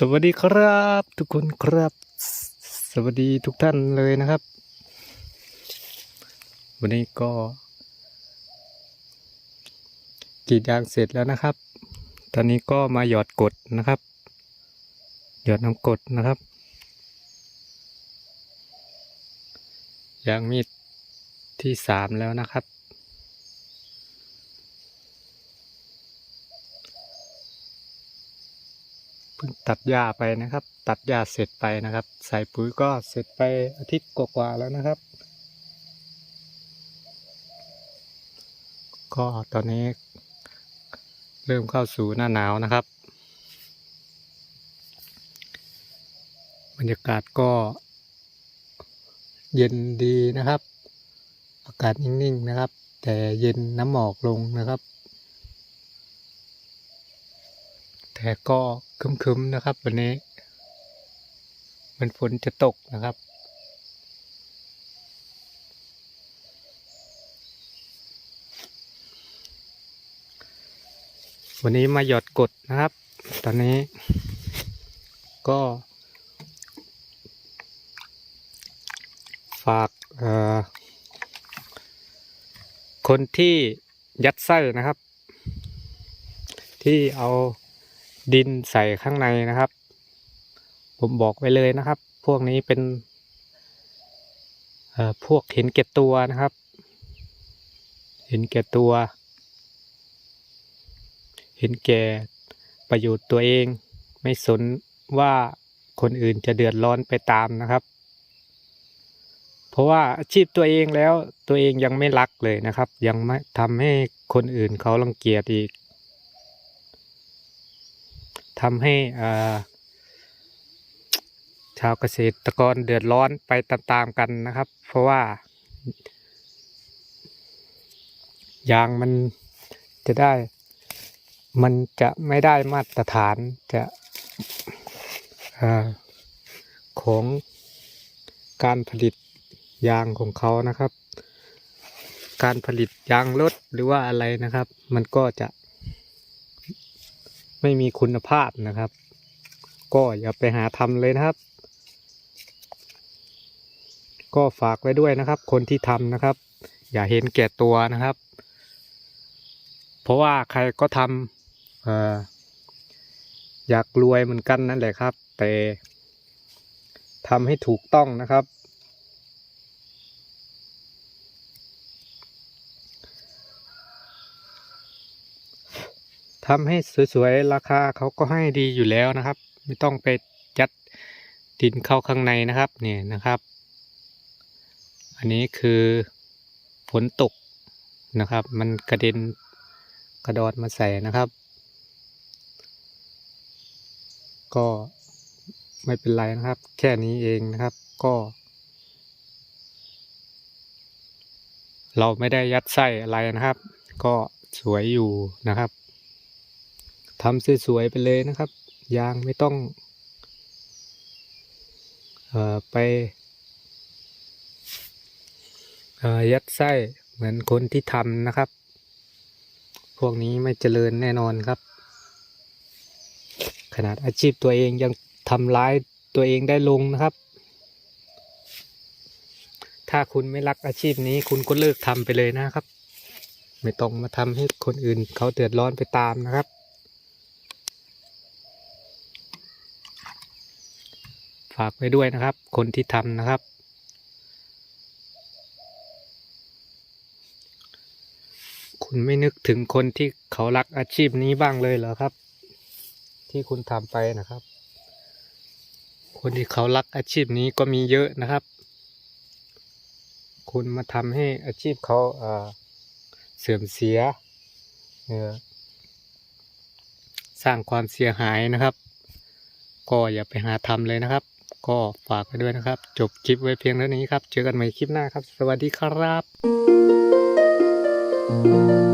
สวัสดีครับ ทุกคนครับ สวัสดีทุกท่านเลยนะครับ วันนี้ก็กรีดยางเสร็จแล้วนะครับ ตอนนี้ก็มาหยอดกดนะครับ หยอดน้ำกดนะครับยางมีดที่สามแล้วนะครับ เพิ่งตัดหญ้าไปนะครับ ตัดหญ้าเสร็จไปนะครับ ใส่ปุ๋ยก็เสร็จไปอาทิตย์กว่าๆแล้วนะครับ ก็ตอนนี้ เริ่มเข้าสู่หน้าหนาวนะครับ บรรยากาศก็เย็นดีนะครับ อากาศนิ่งๆนะครับ แต่เย็นน้ำหมอกลงนะครับ แต่ก็ครึมๆนะครับ วันนี้ มันฝนจะตกนะครับ วันนี้มาหยอดกดนะครับ ตอนนี้ ก็ฝากคนที่ยัดไส้นะครับ ที่เอา ดินใส่ข้างในนะครับ ผมบอกไว้เลยนะครับ พวกนี้เป็นพวกเห็นแก่ตัวนะครับเห็นแก่ตัวเห็นแก่ประโยชน์ตัวเอง ไม่สนว่าคนอื่นจะเดือดร้อนไปตามนะครับ เพราะว่าอาชีพตัวเองแล้วตัวเองยังไม่รักเลยนะครับ ยังไม่ทำให้คนอื่นเขารังเกียจอีก ทำให้ชาวเกษตรกรเดือดร้อนไปตามๆกันนะครับ เพราะว่ายางมันจะได้ มันจะไม่ได้มาตรฐานจะอของการผลิตยางของเขานะครับ การผลิตยางรถหรือว่าอะไรนะครับ มันก็จะ ไม่มีคุณภาพนะครับ ก็อย่าไปหาทำเลยนะครับ ก็ฝากไว้ด้วยนะครับ คนที่ทำนะครับ อย่าเห็นแก่ตัวนะครับ เพราะว่าใครก็ทำออยากรวยเหมือนกันนั่นแหละครับ แต่ทำให้ถูกต้องนะครับ ทำให้สวยๆ ราคาเขาก็ให้ดีอยู่แล้วนะครับ ไม่ต้องไปจัดดินเข้าข้างในนะครับเนี่ยนะครับ อันนี้คือฝนตกนะครับ มันกระเด็นกระดอนมาใส่นะครับ ก็ไม่เป็นไรนะครับ แค่นี้เองนะครับก็ เราไม่ได้ยัดไส้อะไรนะครับ ก็สวยอยู่นะครับ ทำสวยๆไปเลยนะครับ ยางไม่ต้องออไปออยัดไส้เหมือนคนที่ทำนะครับ พวกนี้ไม่เจริญแน่นอนครับ ขนาดอาชีพตัวเองยังทำร้ายตัวเองได้ลงนะครับ ถ้าคุณไม่รักอาชีพนี้คุณก็เลิกทำไปเลยนะครับ ไม่ต้องมาทำให้คนอื่นเขาเดือดร้อนไปตามนะครับ ฝากไว้ด้วยนะครับ คนที่ทำนะครับ คุณไม่นึกถึงคนที่เขารักอาชีพนี้บ้างเลยเหรอครับ ที่คุณทำไปนะครับ คนที่เขารักอาชีพนี้ก็มีเยอะนะครับ คุณมาทำให้อาชีพเขาเอ่อเสื่อมเสียสร้างความเสียหายนะครับ ก็อย่าไปหาทำเลยนะครับ ก็ฝากไปด้วยนะครับ จบคลิปไว้เพียงเท่านี้ครับ เจอกันใหม่คลิปหน้าครับ สวัสดีครับ